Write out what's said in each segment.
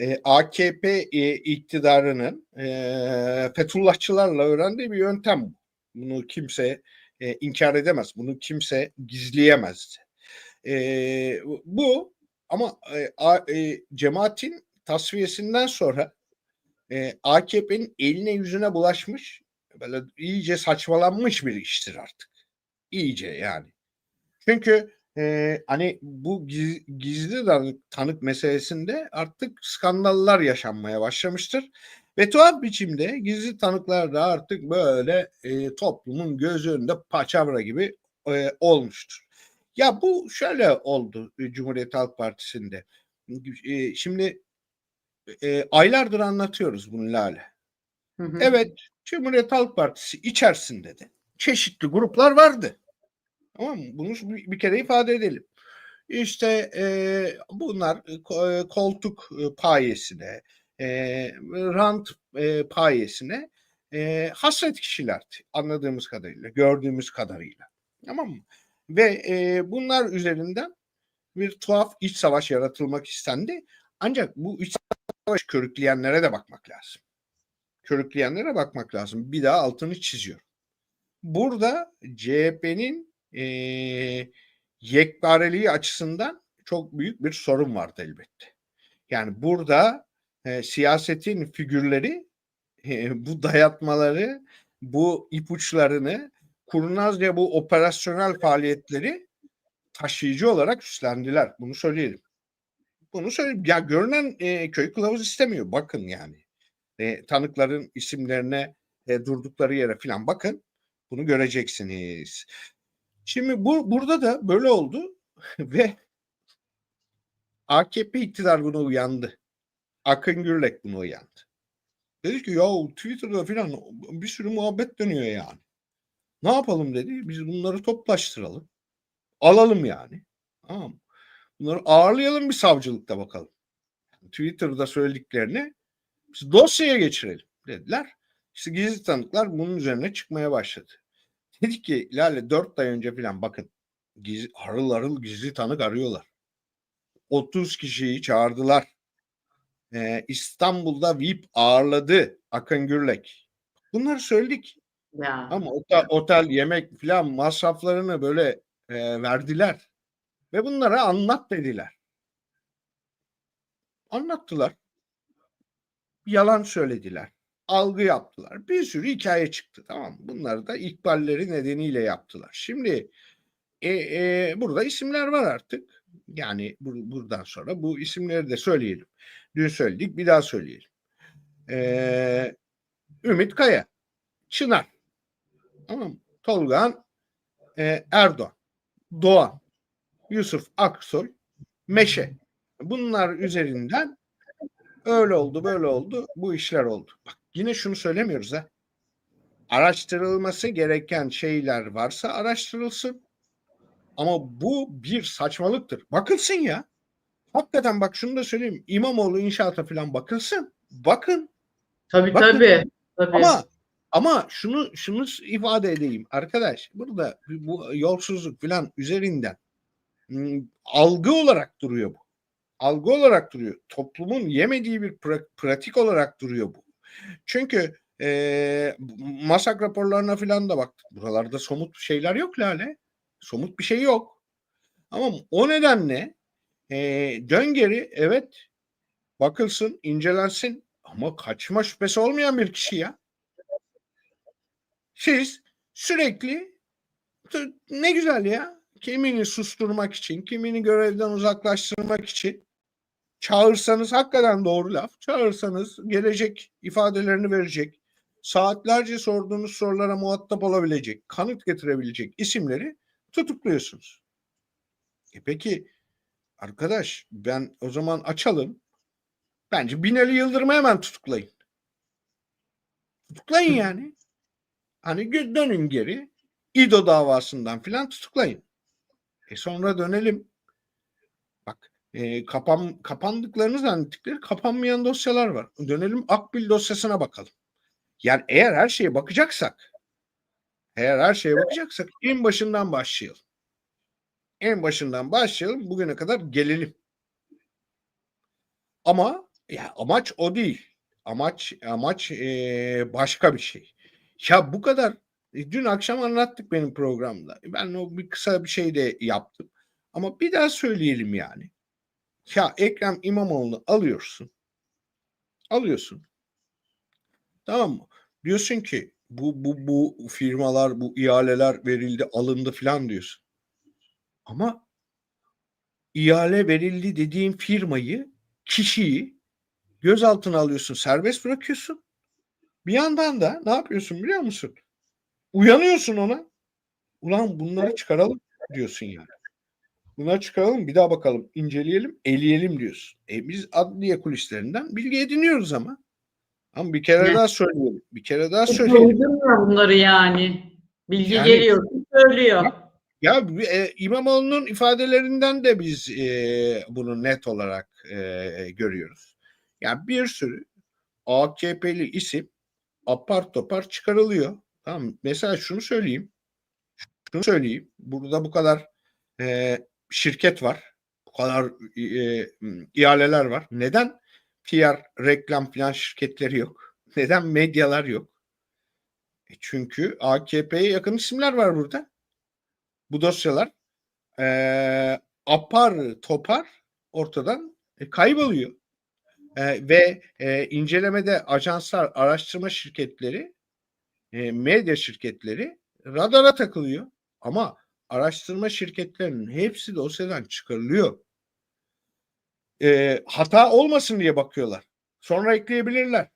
e, AKP e, iktidarının e, Fethullahçılarla öğrendiği bir yöntem bu. Bunu kimse e, inkar edemez. Bunu kimse gizleyemez. E, bu ama e, a, e, cemaatin tasfiyesinden sonra e, AKP'nin eline yüzüne bulaşmış böyle iyice saçmalanmış bir iştir artık. İyice yani. Çünkü e, hani bu giz, gizli tanık, tanık meselesinde artık skandallar yaşanmaya başlamıştır. Ve tuhaf biçimde gizli tanıklar da artık böyle e, toplumun göz önünde paçavra gibi e, olmuştur. Ya bu şöyle oldu e, Cumhuriyet Halk Partisi'nde. E, şimdi e, aylardır anlatıyoruz bunu Lale. Hı hı. Evet Cumhuriyet Halk Partisi içerisinde de çeşitli gruplar vardı. Tamam mı? Bunu bir, bir kere ifade edelim. İşte e, bunlar e, e, koltuk e, payesine, e, rant e, payesine e, hasret kişilerdi anladığımız kadarıyla, gördüğümüz kadarıyla. Tamam mı? Ve e, bunlar üzerinden bir tuhaf iç savaş yaratılmak istendi. Ancak bu iç savaş körükleyenlere de bakmak lazım. Körükleyenlere bakmak lazım. Bir daha altını çiziyorum. Burada CHP'nin e, yekpareliği açısından çok büyük bir sorun vardı elbette. Yani burada e, siyasetin figürleri e, bu dayatmaları, bu ipuçlarını kurnazca bu operasyonel faaliyetleri taşıyıcı olarak üstlendiler. Bunu söyleyelim. Bunu söyleyeyim. Ya görünen e, köy kılavuz istemiyor. Bakın yani. E, tanıkların isimlerine e, durdukları yere falan bakın. Bunu göreceksiniz. Şimdi bu burada da böyle oldu ve AKP iktidar buna uyandı. Akın Gürlek buna uyandı. Dedi ki ya Twitter'da falan bir sürü muhabbet dönüyor yani. Ne yapalım dedi. Biz bunları toplaştıralım. Alalım yani. Tamam? Bunları ağırlayalım bir savcılıkta bakalım. Twitter'da söylediklerini biz dosyaya geçirelim dediler. İşte gizli tanıklar bunun üzerine çıkmaya başladı. Dedik ki Lale 4 ay önce falan bakın gizli, harıl harıl gizli tanık arıyorlar. 30 kişiyi çağırdılar. Ee, İstanbul'da VIP ağırladı Akın Gürlek. Bunları söyledik. Ya. Ama otel, otel yemek falan masraflarını böyle e, verdiler. Ve bunlara anlat dediler. Anlattılar. Yalan söylediler. Algı yaptılar. Bir sürü hikaye çıktı. Tamam mı? Bunları da ikballeri nedeniyle yaptılar. Şimdi e, e, burada isimler var artık. Yani bur- buradan sonra bu isimleri de söyleyelim. Dün söyledik bir daha söyleyelim. E, Ümit Kaya, Çınar, tamam? Tolgan e, Erdoğan, Doğan, Yusuf Aksoy, Meşe. Bunlar üzerinden öyle oldu, böyle oldu, bu işler oldu. Bak yine şunu söylemiyoruz ha. Araştırılması gereken şeyler varsa araştırılsın. Ama bu bir saçmalıktır. Bakılsın ya. Hakikaten bak şunu da söyleyeyim. İmamoğlu inşaata falan bakılsın. Bakın. Tabii Bakın. tabii. tabii. Ama ama şunu şunu ifade edeyim arkadaş. Burada bu yolsuzluk falan üzerinden hmm, algı olarak duruyor bu. Algı olarak duruyor. Toplumun yemediği bir pra- pratik olarak duruyor bu. Çünkü e, masak raporlarına falan da baktık. Buralarda somut şeyler yok Lale. Somut bir şey yok. Ama o nedenle e, dön geri evet bakılsın, incelensin ama kaçma şüphesi olmayan bir kişi ya. Siz sürekli ne güzel ya kimini susturmak için, kimini görevden uzaklaştırmak için çağırsanız hakikaten doğru laf. Çağırsanız gelecek ifadelerini verecek. Saatlerce sorduğunuz sorulara muhatap olabilecek, kanıt getirebilecek isimleri tutukluyorsunuz. E peki arkadaş ben o zaman açalım. Bence Binali Yıldırım'ı hemen tutuklayın. Tutuklayın yani. Hani dönün geri. İdo davasından filan tutuklayın. E sonra dönelim. E, kapan, kapandıklarını zannettikleri kapanmayan dosyalar var. Dönelim Akbil dosyasına bakalım. Yani eğer her şeye bakacaksak eğer her şeye bakacaksak en başından başlayalım. En başından başlayalım bugüne kadar gelelim. Ama Ya amaç o değil. Amaç amaç eee, başka bir şey. Ya bu kadar e, dün akşam anlattık benim programda. Ben o bir kısa bir şey de yaptım. Ama bir daha söyleyelim yani. Ya Ekrem İmamoğlu'nu alıyorsun. Alıyorsun. Tamam mı? Diyorsun ki bu bu bu firmalar, bu ihaleler verildi, alındı falan diyorsun. Ama ihale verildi dediğin firmayı, kişiyi gözaltına alıyorsun, serbest bırakıyorsun. Bir yandan da ne yapıyorsun biliyor musun? Uyanıyorsun ona. Ulan bunları çıkaralım diyorsun yani. Bunları çıkaralım bir daha bakalım, inceleyelim, eleyelim diyorsun. E biz adliye kulislerinden bilgi ediniyoruz ama. Ama bir kere Ne? daha söyleyelim. Bir kere daha Çok söyleyelim. bunları yani. Bilgi Yani- geliyor, söylüyor. Ya e, İmamoğlu'nun ifadelerinden de biz e, bunu net olarak e, görüyoruz. Yani bir sürü AKP'li isim apar topar çıkarılıyor. Tamam? Mesela şunu söyleyeyim. Şunu söyleyeyim. Burada bu kadar e, şirket var. Bu kadar e, ihaleler var. Neden PR, reklam falan şirketleri yok? Neden medyalar yok? E çünkü AKP'ye yakın isimler var burada bu dosyalar eee, apar topar ortadan e, kayboluyor. E, ve e, incelemede ajanslar, araştırma şirketleri, e, medya şirketleri radara takılıyor. Ama araştırma şirketlerinin hepsi dosyadan çıkarılıyor. E, hata olmasın diye bakıyorlar. Sonra ekleyebilirler.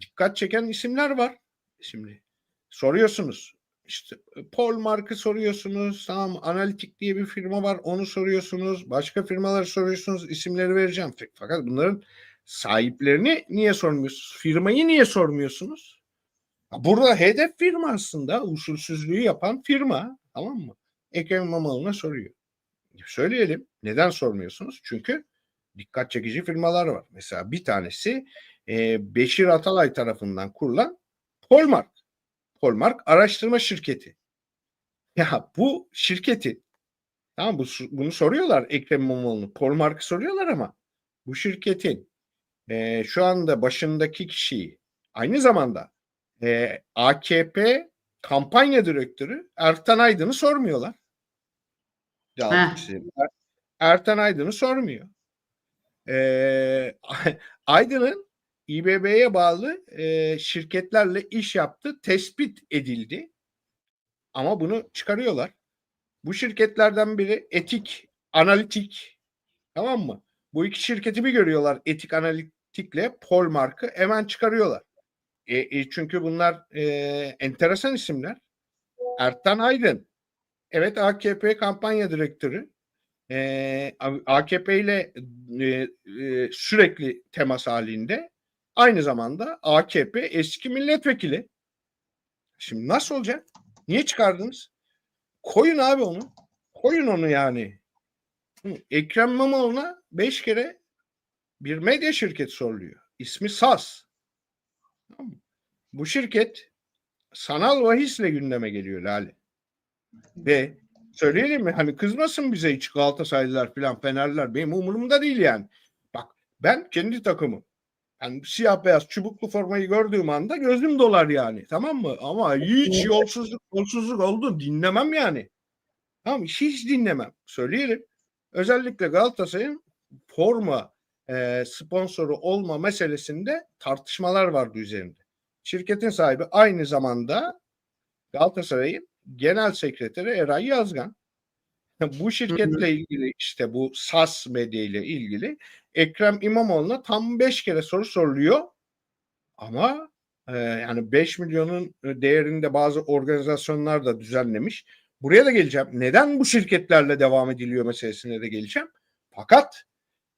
Dikkat çeken isimler var. Şimdi soruyorsunuz. İşte e, Paul Mark'ı soruyorsunuz. Tamam Analitik diye bir firma var. Onu soruyorsunuz. Başka firmaları soruyorsunuz. isimleri vereceğim. Fakat bunların sahiplerini niye sormuyorsunuz? Firmayı niye sormuyorsunuz? Burada hedef firma aslında usulsüzlüğü yapan firma. Tamam mı? Ekrem İmamoğlu'na soruyor. Söyleyelim. Neden sormuyorsunuz? Çünkü dikkat çekici firmalar var. Mesela bir tanesi e, Beşir Atalay tarafından kurulan Polmark. Polmark araştırma şirketi. Ya bu şirketi tamam bu bunu soruyorlar Ekrem İmamoğlu'nu. Polmark'ı soruyorlar ama bu şirketin e, şu anda başındaki kişiyi aynı zamanda e, AKP kampanya direktörü Ertan Aydın'ı sormuyorlar. Er- Ertan Aydın'ı sormuyor. E, Aydın'ın İBB'ye bağlı e, şirketlerle iş yaptığı tespit edildi. Ama bunu çıkarıyorlar. Bu şirketlerden biri Etik Analitik. Tamam mı? Bu iki şirketi bir görüyorlar. Etik Analitik'le Polmark'ı hemen çıkarıyorlar. E, e, çünkü bunlar e, enteresan isimler. Ertan Aydın. Evet AKP kampanya direktörü. E, AKP ile e, e, sürekli temas halinde. Aynı zamanda AKP eski milletvekili. Şimdi nasıl olacak? Niye çıkardınız? Koyun abi onu. Koyun onu yani. Ekrem İmamoğlu'na beş kere bir medya şirketi soruluyor. İsmi SAS. Bu şirket sanal bahisle gündeme geliyor Lale. Ve söyleyelim mi hani kızmasın bize hiç Galatasaraylılar falan Fenerliler benim umurumda değil yani. Bak ben kendi takımım. Yani siyah beyaz çubuklu formayı gördüğüm anda gözüm dolar yani. Tamam mı? Ama hiç yolsuzluk yolsuzluk oldu dinlemem yani. Tamam hiç dinlemem. Söyleyelim. Özellikle Galatasaray'ın forma e, sponsoru olma meselesinde tartışmalar vardı üzerinde. Şirketin sahibi aynı zamanda Galatasaray'ın genel sekreteri Eray Yazgan. Bu şirketle ilgili işte bu SAS medya ile ilgili Ekrem İmamoğlu'na tam 5 kere soru soruluyor. Ama e, yani 5 milyonun değerinde bazı organizasyonlar da düzenlemiş. Buraya da geleceğim. Neden bu şirketlerle devam ediliyor meselesine de geleceğim. Fakat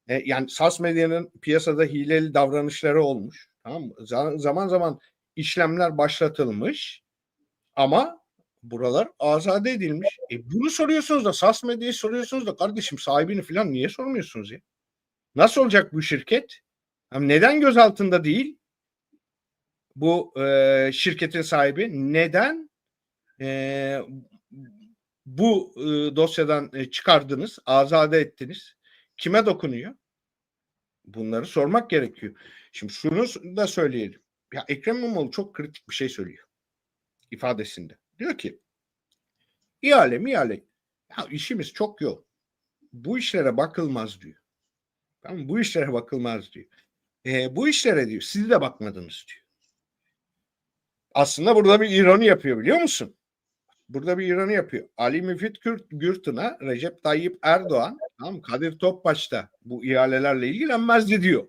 e, yani SAS medyanın piyasada hileli davranışları olmuş. Tamam mı? Za- Zaman zaman işlemler başlatılmış ama buralar azade edilmiş. E bunu soruyorsunuz da SAS medyayı soruyorsunuz da kardeşim sahibini falan niye sormuyorsunuz ya? Nasıl olacak bu şirket? Hem neden gözaltında değil? Bu e, şirketin sahibi neden e, bu e, dosyadan e, çıkardınız, azade ettiniz? Kime dokunuyor? Bunları sormak gerekiyor. Şimdi şunu da söyleyelim. Ya Ekrem İmamoğlu çok kritik bir şey söylüyor ifadesinde. Diyor ki ihale mi ihale ya işimiz çok yoğun. Bu işlere bakılmaz diyor. Tamam? Bu işlere bakılmaz diyor. E, bu işlere diyor siz de bakmadınız diyor. Aslında burada bir ironi yapıyor biliyor musun? Burada bir ironi yapıyor. Ali Müfit Gürtün'e Recep Tayyip Erdoğan tamam? Kadir Topbaş da bu ihalelerle ilgilenmezdi diyor.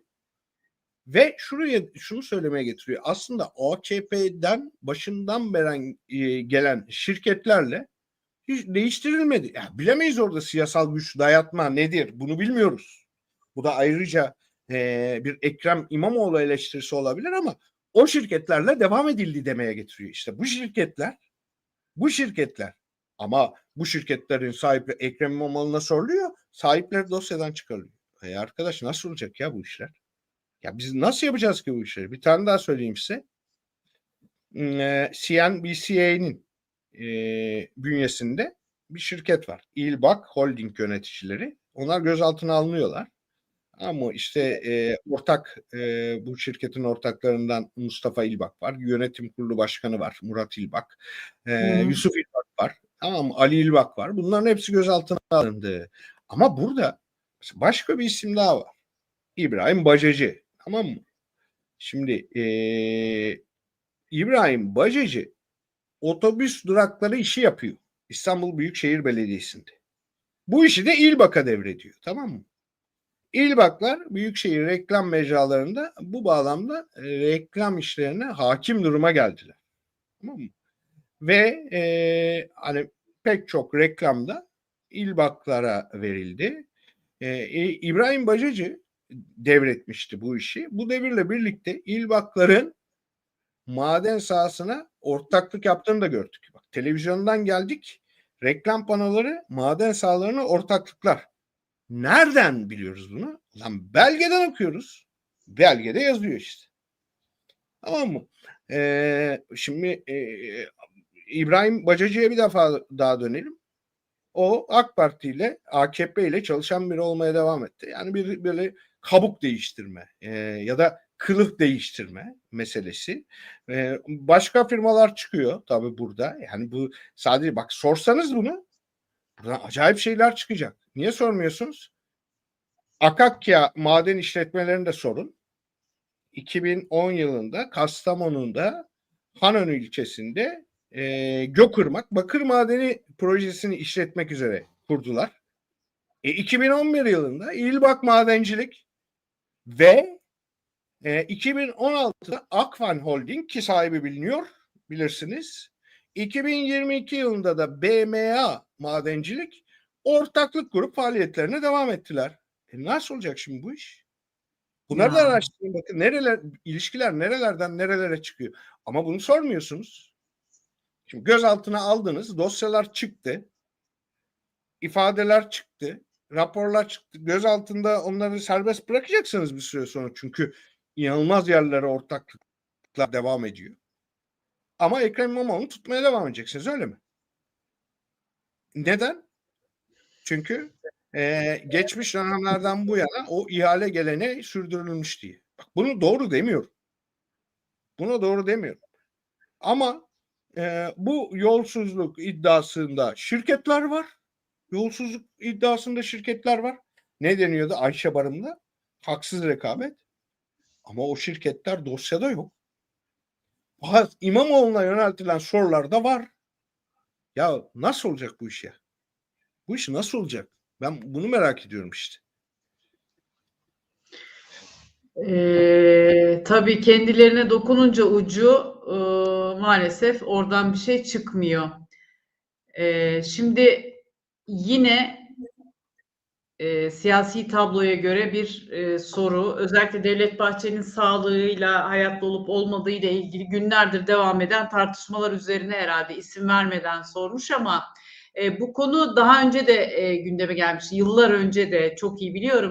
Ve şuraya şunu söylemeye getiriyor. Aslında AKP'den başından beri e, gelen şirketlerle hiç değiştirilmedi. Ya bilemeyiz orada siyasal güç dayatma nedir? Bunu bilmiyoruz. Bu da ayrıca e, bir Ekrem İmamoğlu eleştirisi olabilir ama o şirketlerle devam edildi demeye getiriyor. İşte bu şirketler bu şirketler ama bu şirketlerin sahibi Ekrem İmamoğlu'na soruluyor. Sahipleri dosyadan çıkarılıyor. E arkadaş nasıl olacak ya bu işler? Ya biz nasıl yapacağız ki bu işleri? Bir tane daha söyleyeyim size. E, CNBC'nin e, bünyesinde bir şirket var. İlbak Holding yöneticileri. Onlar gözaltına alınıyorlar. Ama işte e, ortak e, bu şirketin ortaklarından Mustafa İlbak var. Yönetim kurulu başkanı var Murat İlbak. E, Hı. Yusuf İlbak var. Tamam? Ali İlbak var. Bunların hepsi gözaltına alındı. Ama burada başka bir isim daha var. İbrahim Bacacı. Tamam mı? Şimdi e, İbrahim Bacacı otobüs durakları işi yapıyor. İstanbul Büyükşehir Belediyesi'nde. Bu işi de İlbak'a devrediyor. Tamam mı? İlbaklar büyükşehir reklam mecralarında bu bağlamda reklam işlerine hakim duruma geldiler. Tamam mı? Ve e, hani pek çok reklamda İlbaklara verildi. E, İbrahim Bacacı devretmişti bu işi. Bu devirle birlikte İlbakların maden sahasına ortaklık yaptığını da gördük. Bak, televizyondan geldik. Reklam panoları maden sahalarına ortaklıklar. Nereden biliyoruz bunu? Lan belgeden okuyoruz. Belgede yazıyor işte. Tamam mı? Ee, şimdi e, İbrahim Bacacı'ya bir defa daha dönelim. O AK Parti ile AKP ile çalışan biri olmaya devam etti. Yani bir böyle kabuk değiştirme e, ya da kılık değiştirme meselesi. E, başka firmalar çıkıyor tabii burada. Yani bu sadece bak sorsanız bunu buradan acayip şeyler çıkacak. Niye sormuyorsunuz? Akakya maden işletmelerini de sorun. 2010 yılında Kastamonu'da Hanönü ilçesinde e, Gökırmak Bakır Madeni projesini işletmek üzere kurdular. E, 2011 yılında İlbak Madencilik ve e, 2016'da Akvan Holding ki sahibi biliniyor bilirsiniz. 2022 yılında da BMA Madencilik ortaklık kurup faaliyetlerine devam ettiler. E nasıl olacak şimdi bu iş? Bunları da Ya. araştırın bakın nereler ilişkiler nerelerden nerelere çıkıyor. Ama bunu sormuyorsunuz. Şimdi gözaltına aldınız, dosyalar çıktı. ifadeler çıktı, raporlar çıktı. Gözaltında onları serbest bırakacaksınız bir süre sonra çünkü inanılmaz yerlere ortaklıklar devam ediyor. Ama Ekrem İmamoğlu'nu tutmaya devam edeceksiniz öyle mi? Neden? Çünkü e, geçmiş dönemlerden bu yana o ihale gelene sürdürülmüş diye. Bak bunu doğru demiyorum. Bunu doğru demiyorum. Ama e, bu yolsuzluk iddiasında şirketler var. Yolsuzluk iddiasında şirketler var. Ne deniyordu Ayşe Barım'da? Haksız rekabet. Ama o şirketler dosyada yok. Fakat İmamoğlu'na yöneltilen sorularda var. Ya nasıl olacak bu iş ya? Bu iş nasıl olacak? Ben bunu merak ediyorum işte. Ee, tabii kendilerine dokununca ucu e, maalesef oradan bir şey çıkmıyor. Ee, şimdi yine e, siyasi tabloya göre bir e, soru, özellikle Devlet Bahçeli'nin sağlığıyla hayatta olup olmadığı ile ilgili günlerdir devam eden tartışmalar üzerine herhalde isim vermeden sormuş ama e, bu konu daha önce de e, gündeme gelmiş. Yıllar önce de çok iyi biliyorum.